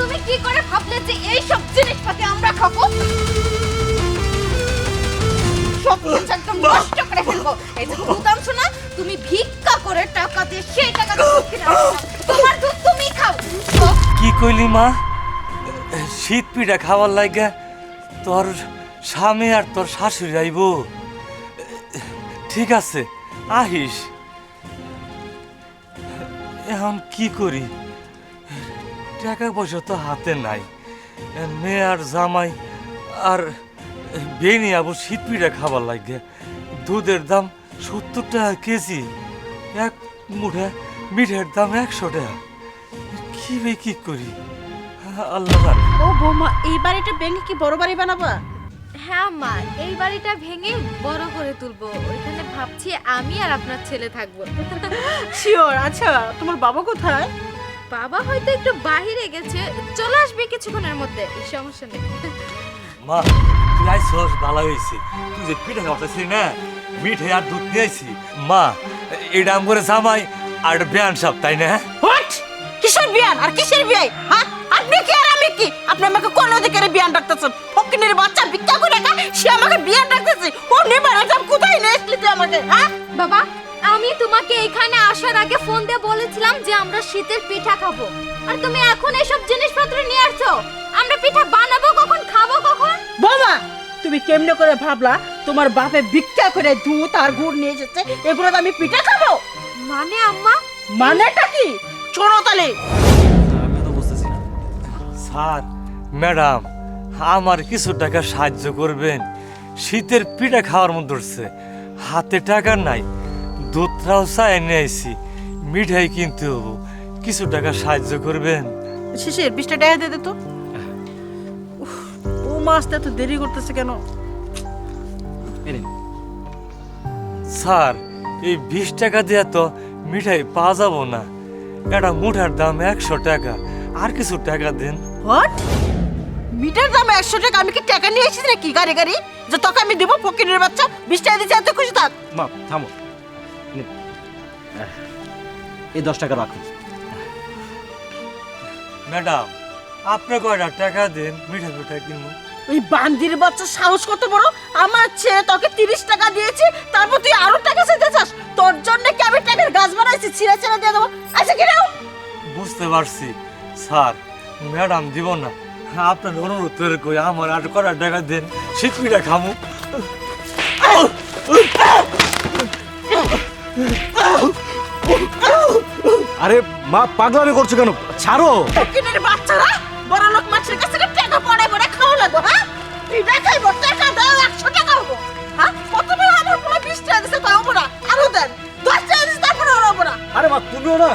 তুমি কি করে ভাবলে যে এই সব জিনিসপাতি আমরা খাব? তুমি ভিক্ষা করে টাকা দিয়ে সেই টাকা। তোমার তুমি খাও। কি কইলি মা? শীত পিঠা খাওয়ার লাগে তোর স্বামী আর তোর শাশুড়ি আইব। ঠিক আছে, আহিস। এখন কি করি? টাকা পয়সা তো হাতে নাই। মেয়ে আর জামাই আর বেনি আবু শীত পিঠা খাবার লাগে। দুধের দাম সত্তর টাকা কেজি। এক মুঠা মিঠের দাম একশো টাকা। কি বে কি করি? আল্লাহ ও বৌমা এই বাড়িটা ভেঙে কি বড় বাড়ি বানাবা? হ্যাঁ মা এই বাড়িটা ভেঙে বড় করে তুলবো। ওইখানে ভাবছি আমি আর আপনার ছেলে থাকব। শিওর আচ্ছা তোমার বাবা কোথায়? বাবা হয়তো একটু বাহিরে গেছে। চলে আসবে কিছুক্ষণের মধ্যে সমস্যা নেই। মা তুই আইসস ভালো হয়েছে। তুই যে পিঠা খাওয়াতেছিলি না মিঠে আর দুধ নিয়ে আইছি। মা এটা আম করে জামাই আর বেয়ান সব তাই না? হোয়াট? কিসের বিয়ান? আর কিসের বিয়ে হ্যাঁ আপনি কি আর আমি কি? আপনি আমাকে কোন অধিকারে বিয়ান ডাকতেছেন? ফকিনের বাচ্চা ভিক্ষা করে খা সে আমাকে বিয়ান ডাকতেছে। ও নেবার আমি কোথায় নিয়ে আসলি তুই আমাকে হ্যাঁ? বাবা তোমাকে এখানে আসার আগে ফোন দিয়ে বলেছিলাম যে আমরা শীতের পিঠা খাব। আর তুমি এখন এসব জিনিসপত্র নিয়ে আসছো? আমরা পিঠা বানাবো কখন খাব কখন? বাবা তুমি কেমনে করে ভাবলা তোমার বাপে ভিক্ষা করে দুধ আর গুড় নিয়ে এসেছে এগুলো তো আমি পিঠা খাব? মানে আম্মা? মানেটা কি? শোনো তাহলে। আমি তো বুঝতেছি না। স্যার ম্যাডাম আমার কিছু টাকা সাহায্য করবেন। শীতের পিঠা খাওয়ার মতো ধরছে হাতে টাকা নাই দুধটাও চাই নিয়ে আইছি। মিঠাই কিনতে হব। কিছু টাকা সাহায্য করবেন? শেষের বিশটা টাকা দিয়ে দে তো। ও মাছটা এত দেরি করতেছে কেন? স্যার এই বিশ টাকা দিয়ে তো মিঠাই পাওয়া যাব না। এটা মুঠার দাম একশো টাকা। আর কিছু টাকা দেন। হোয়াট? মিটার দাম একশো টাকা? আমি কি টাকা নিয়ে এসেছি নাকি? গাড়ি গাড়ি? যে তোকে আমি দেবো ফকিরের বাচ্চা। বিশ টাকা দিচ্ছি এত খুশি থাক। মা থামো। এই দশ টাকা রাখুন। ম্যাডাম আপনি কয়টা টাকা দেন? মিঠা পিঠা কিনবো। ওই বান্দির বাচ্চা সাহস কত বড়? আমার ছেলে তোকে তিরিশ টাকা দিয়েছি তারপর তুই আরও টাকা চাইতে চাস। তোর জন্য কি আমি টাকার গাছ বানাইছি? ছিঁড়ে ছিঁড়ে দিয়ে দেবো। আচ্ছা কি নাও। বুঝতে পারছি। স্যার ম্যাডাম দিব না। আপনার অনুরোধ করে কই আমার আর কটা টাকা দেন? শীত পিঠা খামু আরে মা পাগলামি করছ কেন? ছাড়ো। ফকিরের বাচ্চারা বড় লোক মাছের কাছে টাকা পড়ে পড়ে খাওয়া লাগবো হ্যাঁ? তুই দেখাইবো টাকা দাও একশো টাকা হব হ্যাঁ? প্রথমে আমার পুরো বিশ টাকা দিছে তাও না আরও দেন। দশ টাকা দিছে তারপরে ওরা হব না আরে মা তুমিও না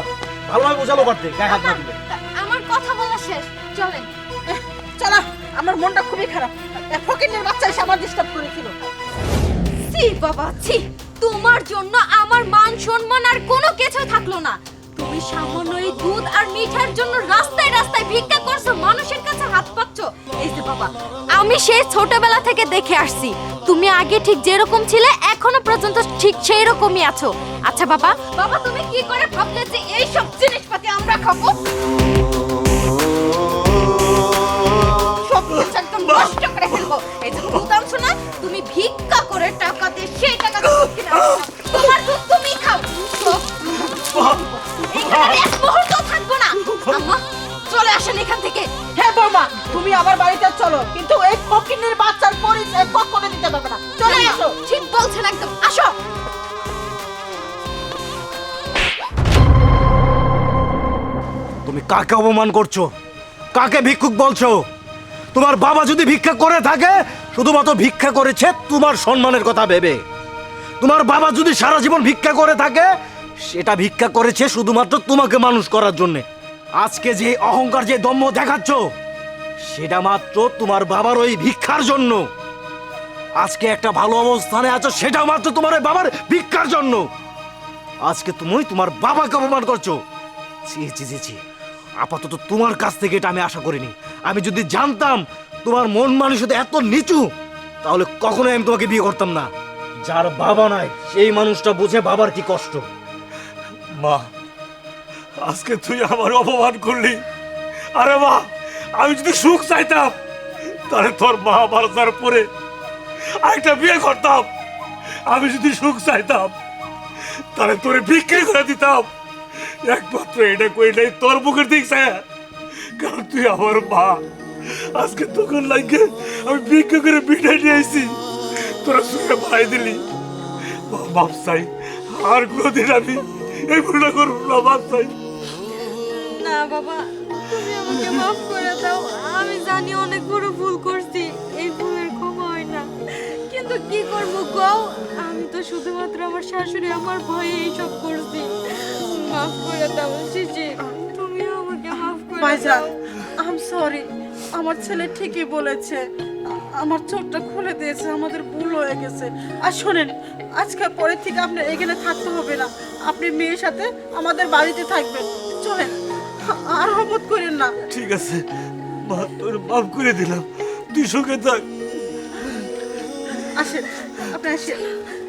ভালোভাবে বোঝালো পারতে গায়ে হাত না দিলে। আমার কথা বলা শেষ চলেন। চলো আমার মনটা খুবই খারাপ। এক ফকিরের বাচ্চা এসে আমার ডিস্টার্ব করেছিল ছি বাবা ছি তোমার জন্য আমার মান সম্মান আর কোনো কিছু থাকল না। তুমি সামান্য দুধ আর মিঠার জন্য রাস্তায় রাস্তায় ভিক্ষা করছ, মানুষের কাছে হাত পাচ্ছ এই যে বাবা, আমি সেই ছোটবেলা থেকে দেখে আসছি। তুমি আগে ঠিক যেরকম ছিলে, এখনও পর্যন্ত ঠিক সেই রকমই আছো। আচ্ছা বাবা বাবা, তুমি কি করে ভাবলে যে এই সব জিনিসপাতি আমরা খাব? সব কিছু একদম নষ্ট করে ফেলব। এই যে তুমি ভিক্ষা কখনো দিতে পারবে না। চলে আসো। ঠিক বলছেন একদম। আসো। তুমি কাকে অপমান করছ? কাকে ভিক্ষুক বলছো? তোমার বাবা যদি ভিক্ষা করে থাকে শুধুমাত্র ভিক্ষা করেছে তোমার সম্মানের কথা ভেবে। তোমার বাবা যদি সারা জীবন ভিক্ষা করে থাকে সেটা ভিক্ষা করেছে শুধুমাত্র তোমাকে মানুষ করার জন্যে। আজকে যে অহংকার যে দম্য দেখাচ্ছ সেটা মাত্র তোমার বাবার ওই ভিক্ষার জন্য। আজকে একটা ভালো অবস্থানে আছো সেটা মাত্র তোমার ওই বাবার ভিক্ষার জন্য। আজকে তুমি তোমার বাবাকে অপমান করছ। আপাতত তোমার কাছ থেকে এটা আমি আশা করিনি। আমি যদি জানতাম তোমার মন মানসিকতা এত নিচু, তাহলে কখনোই আমি তোমাকে বিয়ে করতাম না। যার বাবা নাই, সেই মানুষটা বুঝে বাবার কি কষ্ট। মা, আজকে তুই আমার অপমান করলি। আরে মা, আমি যদি সুখ চাইতাম, তাহলে তোর মা মারা পরে আরেকটা বিয়ে করতাম। আমি যদি সুখ চাইতাম, তাহলে তোরে বিক্রি করে দিতাম। একমাত্র এটা কই নাই, তোর মুখের দিক কারণ তুই আমার মা। আজকে তোকে লাগে আমি বিক্রি করে বিদায় নিয়ে আইছি। তোরা শুনে ভাই দিলি। বাপ চাই। আর কোনোদিন আমি এই ভুলটা করব না বাপ চাই। না বাবা, তুমি আমাকে মাফ করে দাও। আমি জানি অনেক বড় ভুল করছি। কিন্তু কি করব গো আমি তো শুধুমাত্র আমার শাশুড়ি আমার ভয়ে এইসব করছি। মাফ করে দাও জিজি তুমি আমাকে মাফ করে ভাইজান আম সরি আমার ছেলে ঠিকই বলেছে। আমার চোখটা খুলে দিয়েছে আমাদের ভুল হয়ে গেছে। আর শোনেন আজকে পরে থেকে আপনার এখানে থাকতে হবে না। আপনি মেয়ের সাথে আমাদের বাড়িতে থাকবেন। চলেন আর হমত করেন না। ঠিক আছে তোর মাফ করে দিলাম। তুই সুখে থাক। 啊，是啊，不是。